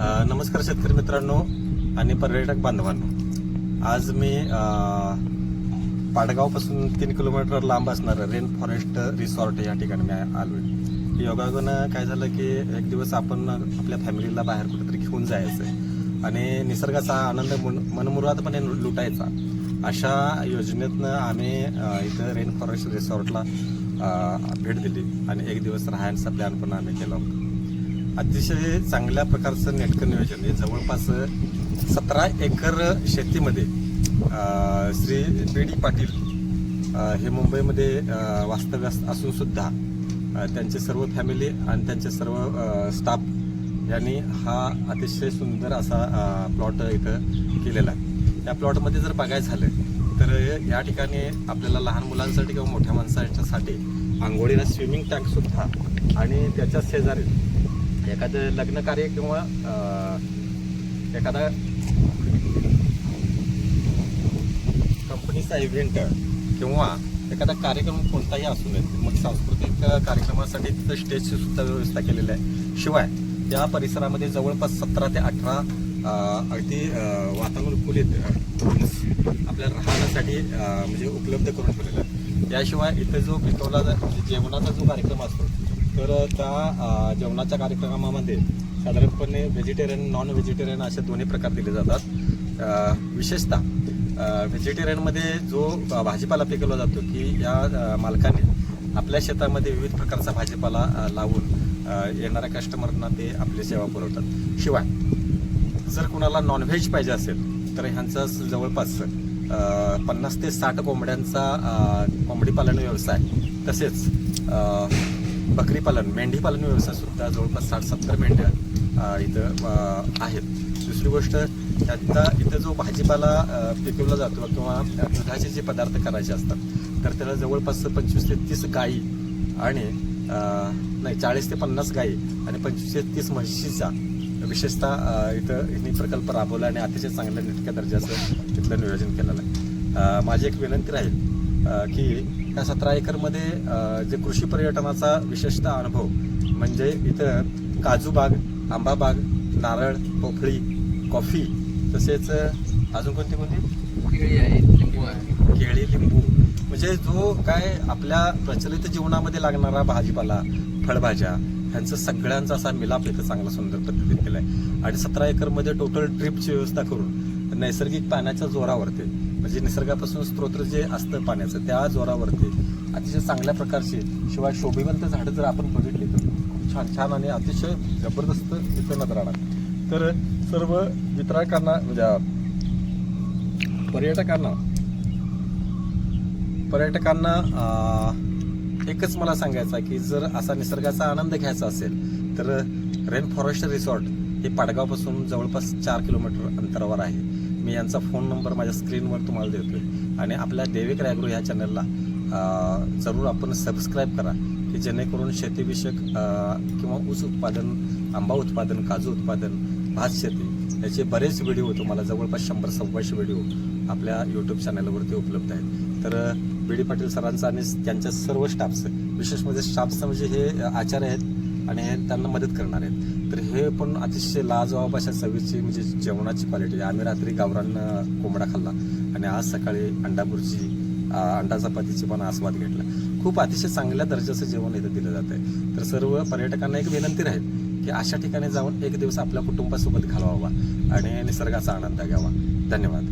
नमस्कार शेतकरी मित्रांनो आणि पर्यटक बांधवांनो. आज मी पाडगावपासून तीन किलोमीटर लांब असणारं रेन फॉरेस्ट रिसॉर्ट या ठिकाणी मी आलोय. योगायोगानं काय झालं की एक दिवस आपण आपल्या फॅमिलीला बाहेर कुठेतरी घेऊन जायचं आणि निसर्गाचा आनंद मन- मनमुरादपणे लुटायचा. अशा योजनेतनं आम्ही इथं रेन फॉरेस्ट रिसॉर्टला भेट दिली आणि एक दिवस राहण्याचा प्लॅन पण आम्ही केला होता. अतिशय चांगल्या प्रकारचं नेटकं नियोजन आहे. जवळपास सतरा एकर शेतीमध्ये श्री बी डी पाटील हे मुंबईमध्ये वास्तव्यास असूनसुद्धा त्यांचे सर्व फॅमिली आणि त्यांचे सर्व स्टाफ यांनी हा अतिशय सुंदर असा प्लॉट इथं केलेला आहे. त्या प्लॉटमध्ये जर बघायचं झालं तर या ठिकाणी आपल्याला लहान मुलांसाठी किंवा मोठ्या माणसांच्यासाठी आंघोळीला स्विमिंग टँकसुद्धा आणि त्याच्या शेजारी एखादं लग्न कार्य किंवा एखादा कंपनीचा इव्हेंट किंवा एखादा कार्यक्रम कोणताही असू नये मग सांस्कृतिक कार्यक्रमासाठी तिथं स्टेजची सुद्धा व्यवस्था केलेली आहे. शिवाय त्या परिसरामध्ये जवळपास सतरा ते अठरा अगदी वातानुकूलित रूम्स आपल्याला राहण्यासाठी म्हणजे उपलब्ध करून ठेवलेलं आहे. याशिवाय इथं जो पिकवला जा म्हणजे जेवणाचा जो कार्यक्रम असतो तर त्या जेवणाच्या कार्यक्रमामध्ये साधारणपणे व्हेजिटेरियन नॉन व्हेजिटेरियन असे दोन्ही प्रकार दिले जातात. विशेषतः व्हेजिटेरियनमध्ये जो भाजीपाला पिकवला जातो की या मालकाने आपल्या शेतामध्ये विविध प्रकारचा भाजीपाला लावून येणाऱ्या कस्टमरना ते आपली सेवा पुरवतात. शिवाय जर कुणाला नॉनव्हेज पाहिजे असेल तर ह्यांचा जवळपास पन्नास ते साठ कोंबड्यांचा कोंबडी पालन व्यवसाय तसेच बकरी पालन मेंढी पालन व्यवसाय सुद्धा जवळपास साठ सत्तर मेंढ्या इथं आहेत. दुसरी गोष्ट त्यांचा इथं जो भाजीपाला पिकवला जातो किंवा दुधाचे जे पदार्थ करायचे असतात तर त्याला जवळपास पंचवीस ते तीस गायी आणि नाही चाळीस ते पन्नास गायी आणि पंचवीस ते तीस म्हशीचा. विशेषतः इथं हिनी प्रकल्प राबवला आणि अतिशय चांगल्या नेटक्या दर्जाचं तिथलं नियोजन केलेलं आहे. माझी एक विनंती राहील की त्या सतरा एकरमध्ये जे कृषी पर्यटनाचा विशेषतः अनुभव म्हणजे इथं काजू बाग आंबा बाग नारळ पोफळी कॉफी तसेच अजून कोणती कोणती? केळी आहे लिंबू आहे. केळी लिंबू. म्हणजे जो काय आपल्या प्रचलित जीवनामध्ये लागणारा भाजीपाला फळभाज्या ह्यांचं सगळ्यांचा असा मिलाप इथं चांगला सुंदर पद्धतीत केलाय. आणि सतरा एकरमध्ये टोटल ट्रिपची व्यवस्था करून नैसर्गिक पाण्याच्या जोरावरती म्हणजे निसर्गापासून स्त्रोत्र जे असतं पाण्याचं त्या जोरावरती अतिशय चांगल्या प्रकारची शिवाय शोभिवंत झाडं जर आपण बघितली तर खूप छान छान आणि अतिशय जबरदस्त इथं नजर राहणार तर सर्व वितरकांना म्हणजे पर्यटकांना पर्यटकांना एकच मला सांगायचं की जर असा निसर्गाचा आनंद घ्यायचा असेल तर रेन फॉरेस्ट रिसॉर्ट हे पाडगावपासून जवळपास चार किलोमीटर अंतरावर आहे. मी यांचा फोन नंबर माझ्या स्क्रीनवर तुम्हाला देतो आहे आणि आपल्या देविक रायगृह ह्या चॅनलला जरूर आपण सबस्क्राईब करा की जेणेकरून शेतीविषयक किंवा ऊस उत्पादन आंबा उत्पादन काजू उत्पादन भात शेती याचे बरेच व्हिडिओ तुम्हाला जवळपास शंभर सव्वाशे व्हिडिओ आपल्या यूट्यूब चॅनलवरती उपलब्ध आहेत. तर बी डी पाटील सरांचं आणि त्यांच्या सर्व स्टाफचं विशेष म्हणजे स्टाफचं म्हणजे हे आचार्य आहेत आणि त्यांना मदत करणार आहेत. तर हे पण अतिशय लाजवाब अशा चवीची म्हणजे जेवणाची क्वालिटी आम्ही रात्री गावरान कोंबडा खाल्ला आणि आज सकाळी अंडाबुर्जी अंडा चपातीची पण आस्वाद घेतला. खूप अतिशय चांगल्या दर्जाचं जेवण इथं दिलं जात आहे. तर सर्व पर्यटकांना एक विनंती राहील की अशा ठिकाणी जाऊन एक दिवस आपल्या कुटुंबासोबत घालवावा आणि निसर्गाचा आनंद घ्यावा. धन्यवाद.